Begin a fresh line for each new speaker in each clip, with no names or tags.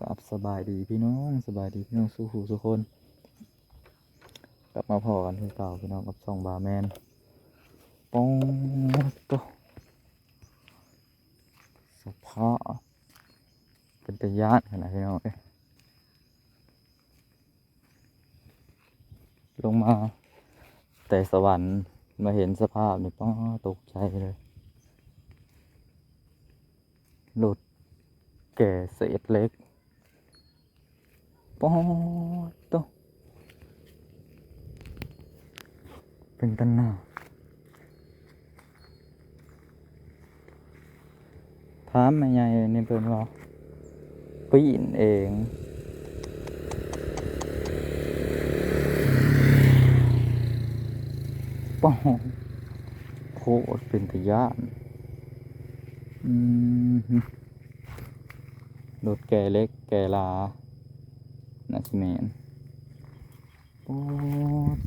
กับสบายดีพี่น้องสบายดีพี่น้องสู้หูสุกคน กลับมาพอกันคือเก่าพี่น้องกับช่องบาแมนปองโตสภาพเป็นตะยานขนาดพี่น้องเอ้ยลงมา แต่สวรรค์มาเห็นสภาพนี่ป้องตกใจเลยหลุดแก่เศษเล็ก ป้อโตเป็นตันหน้าถามแม่ใหญ่นี่เพิ่นว่าปีนเองป้องโคตรเป็นตะยานอืมฮึรถแก่เล็กแก่ลา นาซิเมนโอ้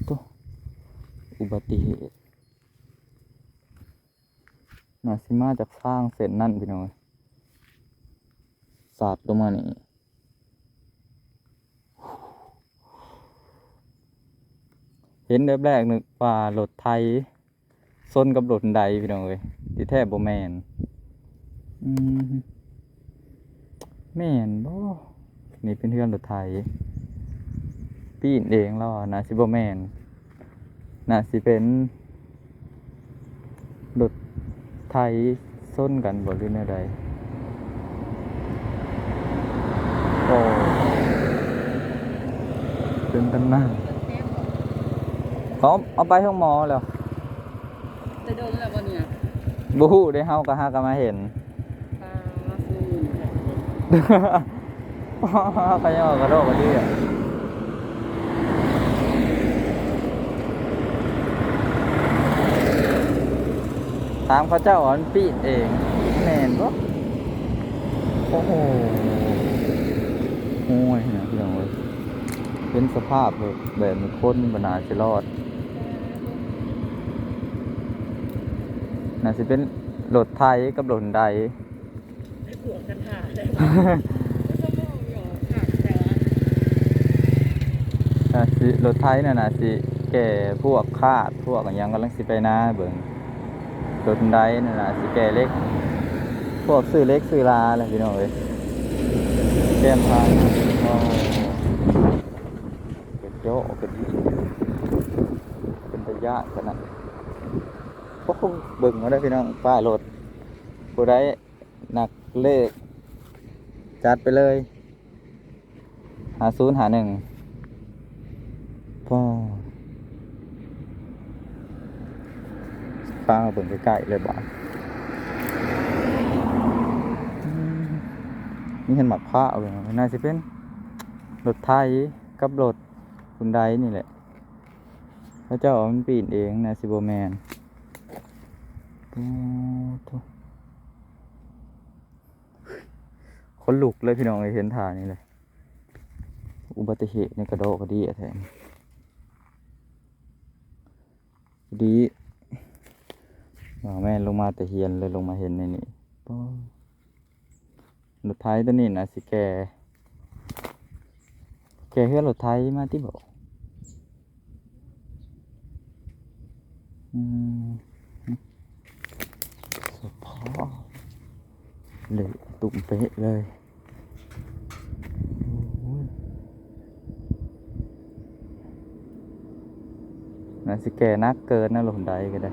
ตัวอุบัติเหตุนาซิมาจากสร้างเสร็จนั่นพี่น้อยสาดลงมานี่เห็นแบบแรกนึกว่ารถไทยส้นกับรถใดพี่น้องเอ้ยที่แท้บ่แม่นอืมแม่นบ่ นี่เป็นเพื่อนรถไทยปีนเองแล้วอะน่าสิบ่แม่นน่าสิเป็นรถไทยส้นกันบ่หรือแนวใดโอ้เป็นตำนานเขาเอาไปห้องหมอแล้ว
จะโดนแล้วบ่เนี่ย
บูฮู้ได้เฮาก็หากันมาเห็น
ปลา ฟู
ไปยังว่ากระโดดกระดิ่งถามเขาเจ้าอ่อนปีเองแม่นบ่โอ้โหโอ้ยนะพี่น้องเอ้ยเป็นสภาพแบบแบบคนบนาสิรอดน่าสิเป็นรถไทยกับรถใด
ให้ปวดกันค่ะแล้วก็มองหยอกค่ะแต่
น่าสิ รถไทยน่ะน่าสิแก่พวกคาดพวกอนหยังกำลังสิไปนาเบิ่งรถใดน่ะน่าสิแก่เล็ก พวกซื้อเล็กซื้อลาแหละพี่น้องเอ้ยแก้มทางเป็นโยกเป็นอีเป็นตะยะขนาดพวกเบิ่งมาได้พี่น้องป้ายรถผู้ใดหนักเลข จัดไปเลยหาศูนย์หาหนึ่งพ่อ ฟ้าเบิ่งใกล้ๆเลยบ้านนี่เห็นหมักผ้าเลยน่าจะเป็นรถไทยกับรถคุณไดนี่แหละพระเจ้ามันปีนเองนะซิโบแมนคนลุกเลยพี่น้องเลยเห็นทางนี้เลย อุบัติเหตุในกระโดดกระดีอะแทนดี แม่ลงมาแต่เฮียนเลยลงมาเห็นในนี่ป้อรถไทยตัวนี้นะสิแก แกเฮือรถไทยมาที่บอกอืมสพอเลยตุ่มเป๊ะเลยน่าสิแกนักเกินนะลงใดก็ได้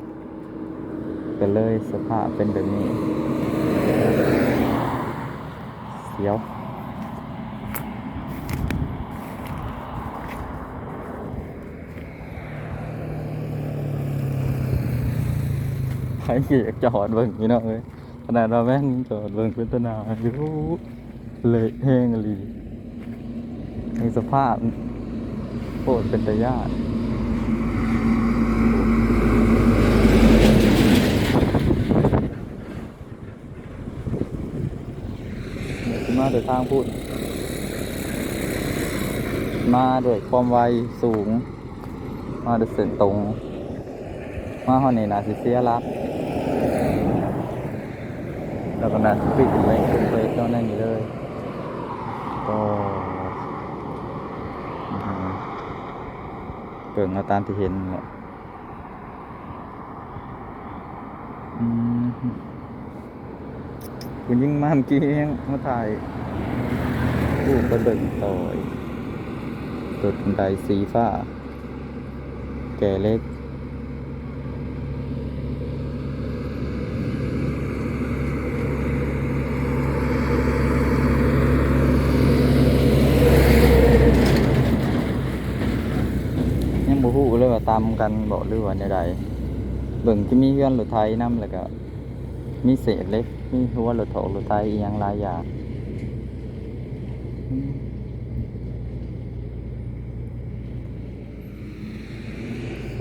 ก็เลยสภาพเป็นแบบนี้ เสียวใครอยากจอดเบิ่งพี่น้องเอ้ยขนาดเราแม่งจอดเบิ่งเป็นตนาอยู่เละแห้งลีในสภาพโคตรเป็นตะยาน แต่ทางพูด มาด้วยความไวสูง มาด้วยเส้นตรง มาห้องนี้นะสิเสียรับแล้วก็น่าจะปิดไว้ขึ้นไปเจ้านั่นอยู่เลยก็เกิดมาตามที่เห็นเนี่ยคุณยิ่งมาเมื่อกี้มาถ่าย รูปกระเดินต่อยตุดบันไดสีฟ้า แก่เล็ก ยังบ่ฮู้เลยว่าตามกันบ่หรือว่าใดเบิ่งที่มีเฮือนรถไถนํแล้วก็มีเศษเล็ก มีหัวรถถอกรถไถอีหยังหลายอย่าง ล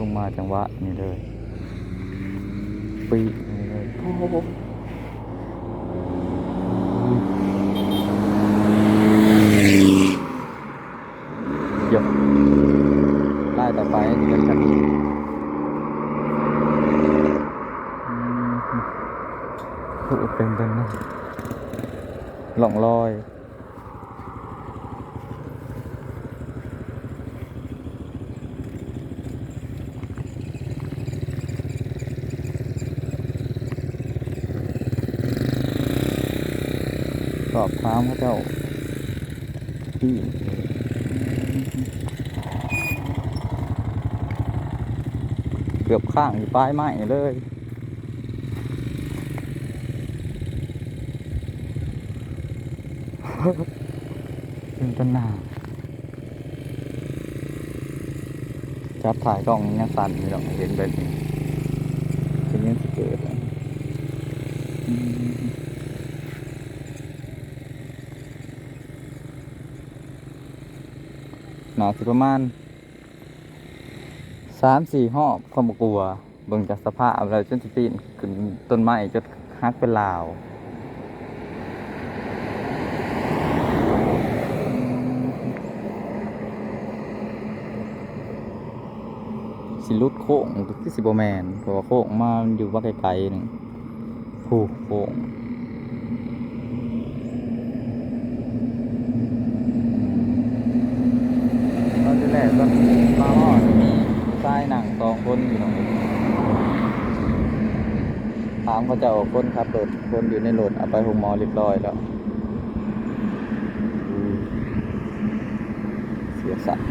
งมาจังหวะนี่เลยปีนี่เลยโอ้โหเดี๋ยวไล่ต่อไปจะเป็นกันนี้อืมโอ้โหเป็นเป็นนะหล่องลอย สอบถามเขาเจ้าที่เกือบข้างอยู่ปลายไม้เลยเป็นต้นหนาจับถ่ายกล้องยังสั่นอยู่หรอกเห็นแบบนี้เป็นยังสิเกิดอะอืม ห นาสิประมาณสามสี่หอบความกลัวเบิ่งจากสภาพแล้วจนสิปีนขึ้นต้นไม้จนหักเป็นลาวสิลุดโค้งที่สิบแมนเพราะว่าโค้งมาอยู่ว่าไกลๆหนึ่งผูกโค้ง ตอนที่แรกก็มาหอดมีทรายหนังสองคนอยู่ตรงนี้ ถามเขาจะเอาคนขับรถคนอยู่ในรถเอาไปหงหมอเรียบร้อยแล้ว เสียสัตว์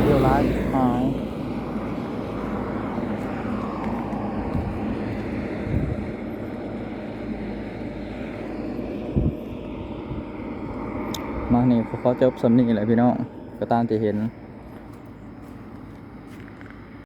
เที่ยวร้ายหายมานี่เขาจบสำนีแหละพี่น้องก็ตามที่เห็น